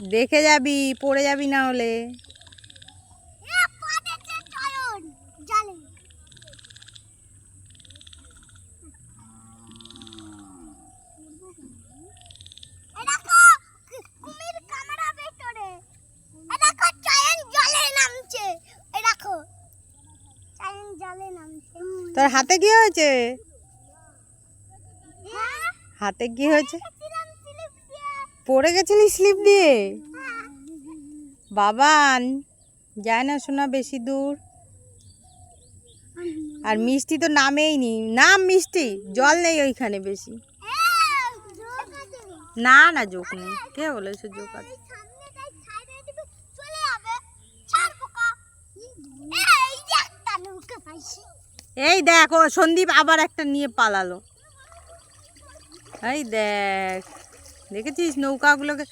দেখে যাবি পড়ে যাবি না হলে। তোর হাতে কি হয়েছে? হ্যাঁ? হাতে কি হয়েছে? পড়ে গেছিলি স্লিপ দিয়ে? বাবান, যায় না শোনা বেশি দূর। আর মিষ্টি তো নামেই নি, নাম মিষ্টি, জল নেই ওইখানে বেশি। না না, জোক নেই, কে বলেছে জোক আছে? এই দেখ, ও সন্দীপ আবার একটা নিয়ে পালালো। এই দেখ। দেখেছিস? নৌকাগুলোকে